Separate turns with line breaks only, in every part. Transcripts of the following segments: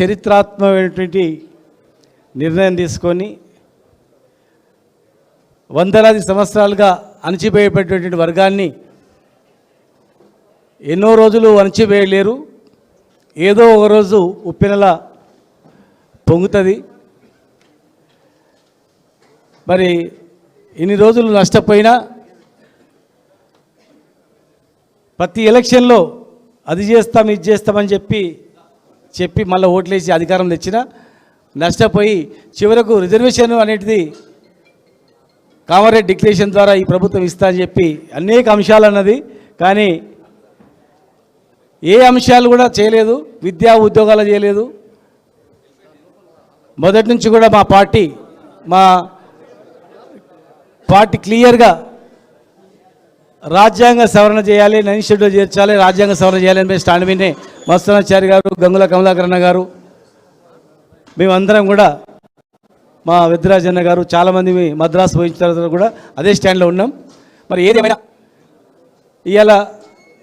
చరిత్రాత్మకమైనటువంటి నిర్ణయం తీసుకొని వందలాది సంవత్సరాలుగా అణచివేయబడినటువంటి వర్గాన్ని ఎన్నో రోజులు అణచివేయలేరు. ఏదో ఒక రోజు ఉప్పెనలా పొంగుతుంది. మరి ఇన్ని రోజులు నష్టపోయినా ప్రతి ఎలక్షన్లో అది చేస్తాం ఇది చేస్తామని చెప్పి చెప్పి మళ్ళీ ఓట్లేసి అధికారం తెచ్చిన నష్టపోయి చివరకు రిజర్వేషన్ అనేటిది కామారెడ్డి డిక్లరేషన్ ద్వారా ఈ ప్రభుత్వం ఇస్తా అని చెప్పి అనేక అంశాలు అన్నది. కానీ ఏ అంశాలు కూడా చేయలేదు విద్యా ఉద్యోగాలు చేయలేదు. మొదటి నుంచి కూడా మా పార్టీ మా పార్టీ క్లియర్గా రాజ్యాంగ సవరణ చేయాలి నైన్ షెడ్యూల్ చేర్చాలి రాజ్యాంగ సవరణ చేయాలి అని స్టాండ్ మీదే మస్తానాచారి గారు గంగుల కమలాకరణ గారు మేమందరం కూడా మా విద్రాజన్న గారు చాలామంది మద్రాసు పోయిన తర్వాత కూడా అదే స్టాండ్లో ఉన్నాం. మరి ఏదేమైనా ఇవాళ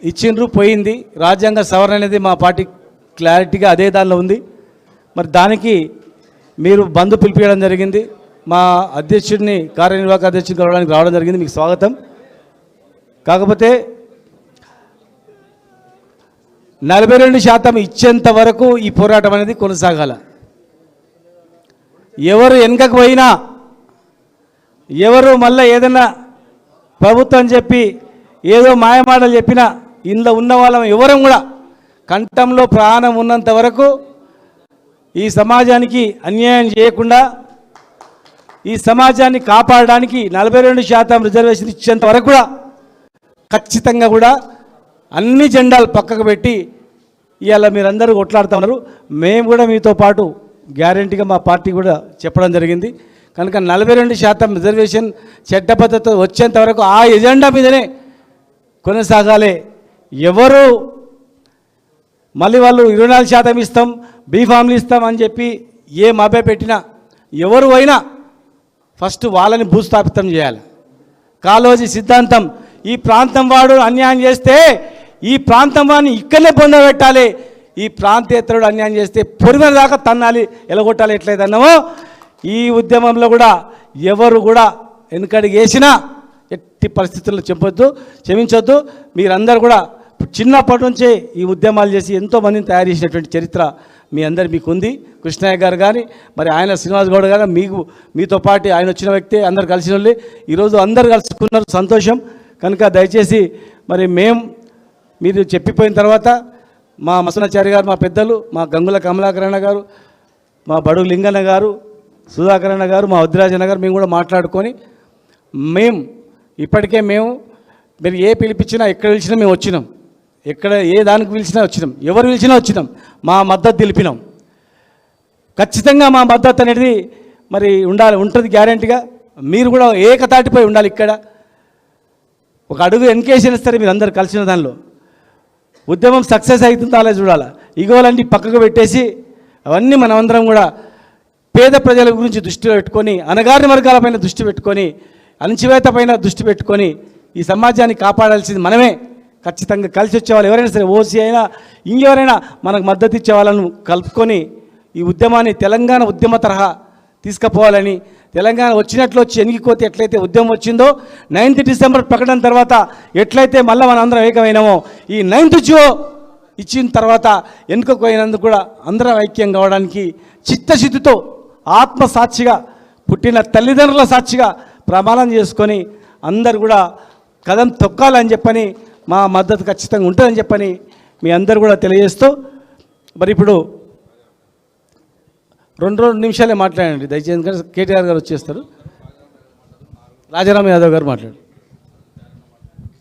ఇచ్చిండ్రు పోయింది. రాజ్యాంగ సవరణ అనేది మా పార్టీ క్లారిటీగా అదే దానిలో ఉంది. మరి దానికి మీరు బంధు పిలిపించడం జరిగింది. మా అధ్యక్షుడిని కార్యనిర్వాహక అధ్యక్షుడిని కలవడానికి రావడం జరిగింది. మీకు స్వాగతం. కాకపోతే నలభై రెండు శాతం ఇచ్చేంత వరకు ఈ పోరాటం అనేది కొనసాగాల. ఎవరు వెనకకు పోయినా ఎవరు మళ్ళీ ఏదైనా ప్రభుత్వం చెప్పి ఏదో మాయమాటలు చెప్పినా ఇందులో ఉన్న వాళ్ళం ఎవరం కూడా కంఠంలో ప్రాణం ఉన్నంత వరకు ఈ సమాజానికి అన్యాయం చేయకుండా ఈ సమాజాన్ని కాపాడడానికి నలభై రెండు శాతం రిజర్వేషన్ ఇచ్చేంత వరకు కూడా ఖచ్చితంగా కూడా అన్ని జెండాలు పక్కకు పెట్టి ఇవాళ మీరందరూ కొట్లాడుతూ ఉన్నారు. మేము కూడా మీతో పాటు గ్యారంటీగా మా పార్టీ కూడా చెప్పడం జరిగింది. కనుక నలభై రెండు శాతం రిజర్వేషన్ చట్టబద్ధత వచ్చేంత వరకు ఆ ఎజెండా మీదనే కొనసాగాలి. ఎవరు మళ్ళీ వాళ్ళు ఇరవై నాలుగు శాతం ఇస్తాం బీఫామ్లు ఇస్తాం అని చెప్పి ఏ మభ్య పెట్టినా ఎవరు అయినా ఫస్ట్ వాళ్ళని భూస్థాపితం చేయాలి. కాలోజీ సిద్ధాంతం ఈ ప్రాంతం వాడు అన్యాయం చేస్తే ఈ ప్రాంతం వాడిని ఇక్కడనే పొందబెట్టాలి ఈ ప్రాంతేతరుడు అన్యాయం చేస్తే పొరిమిన దాకా తన్నాలి. ఎలగొట్టాలి ఎట్లయితన్నామో ఈ ఉద్యమంలో కూడా ఎవరు కూడా వెనుకడికి వేసినా ఎట్టి పరిస్థితుల్లో చెప్పొద్దు క్షమించొద్దు. మీరందరూ కూడా చిన్నప్పటి నుంచే ఈ ఉద్యమాలు చేసి ఎంతో మందిని తయారు చేసినటువంటి చరిత్ర మీ అందరు మీకు ఉంది కృష్ణయ్య గారు కానీ మరి ఆయన శ్రీనివాస్ గౌడ్ గారు మీకు మీతో పాటు ఆయన వచ్చిన వ్యక్తి అందరు కలిసిన వాళ్ళే ఈరోజు అందరు కలుసుకున్నారు సంతోషం. కనుక దయచేసి మరి మేం మీరు చెప్పిపోయిన తర్వాత మా మసనాచారి గారు మా పెద్దలు మా గంగుల కమలాకరణ గారు మా బడుగు లింగన్న గారు సుధాకరణ గారు మా వద్రాజన్న గారు మేము కూడా మాట్లాడుకొని మేము ఇప్పటికే మేము మీరు ఏ పిలిపించినా ఎక్కడ పిలిచినా మేము వచ్చినాం. ఎక్కడ ఏ దానికి పిలిచినా వచ్చినాం. ఎవరు పిలిచినా వచ్చినాం. మా మద్దతు తెలిపినాం. ఖచ్చితంగా మా మద్దతు అనేది మరి ఉండాలి ఉంటుంది గ్యారంటీగా. మీరు కూడా ఏకతాటిపై ఉండాలి ఇక్కడ. ఒక అడుగు ఎన్కేషన్ ఇస్తారు మీరు అందరు కలిసిన దానిలో. ఉద్యమం సక్సెస్ అవుతుందా అలా చూడాలి? ఇగోలన్నీ పక్కకు పెట్టేసి అవన్నీ మనమందరం కూడా పేద ప్రజల గురించి దృష్టిలో పెట్టుకొని అనగారిన వర్గాలపైన దృష్టి పెట్టుకొని అణచివేత పైన దృష్టి పెట్టుకొని ఈ సమాజాన్ని కాపాడాల్సింది మనమే. ఖచ్చితంగా కలిసి వచ్చేవాళ్ళు ఎవరైనా సరే ఓసీ అయినా ఇంకెవరైనా మనకు మద్దతు ఇచ్చే వాళ్ళను కలుపుకొని ఈ ఉద్యమాన్ని తెలంగాణ ఉద్యమ తరహా తీసుకుపోవాలని తెలంగాణ వచ్చినట్లు వచ్చి ఎనిగిపోతే ఎట్లయితే ఉద్యమం వచ్చిందో నైన్త్ డిసెంబర్ ప్రకటన తర్వాత ఎట్లయితే మళ్ళీ మనం అందరం ఏకమైనామో ఈ నైన్త్ జియో ఇచ్చిన తర్వాత వెనుకపోయినందుకు కూడా అందరం ఐక్యం కావడానికి చిత్తశుద్ధితో ఆత్మసాక్షిగా పుట్టిన తల్లిదండ్రుల సాక్షిగా ప్రమాణం చేసుకొని అందరు కూడా కదం తొక్కాలని చెప్పని మా మద్దతు ఖచ్చితంగా ఉంటుందని చెప్పని మీ అందరు కూడా తెలియజేస్తూ మరి ఇప్పుడు రెండు రెండు నిమిషాలే మాట్లాడండి. దయచేసి ఎందుకంటే కేటీఆర్ గారు వచ్చేస్తారు. రాజారాం యాదవ్ గారు మాట్లాడు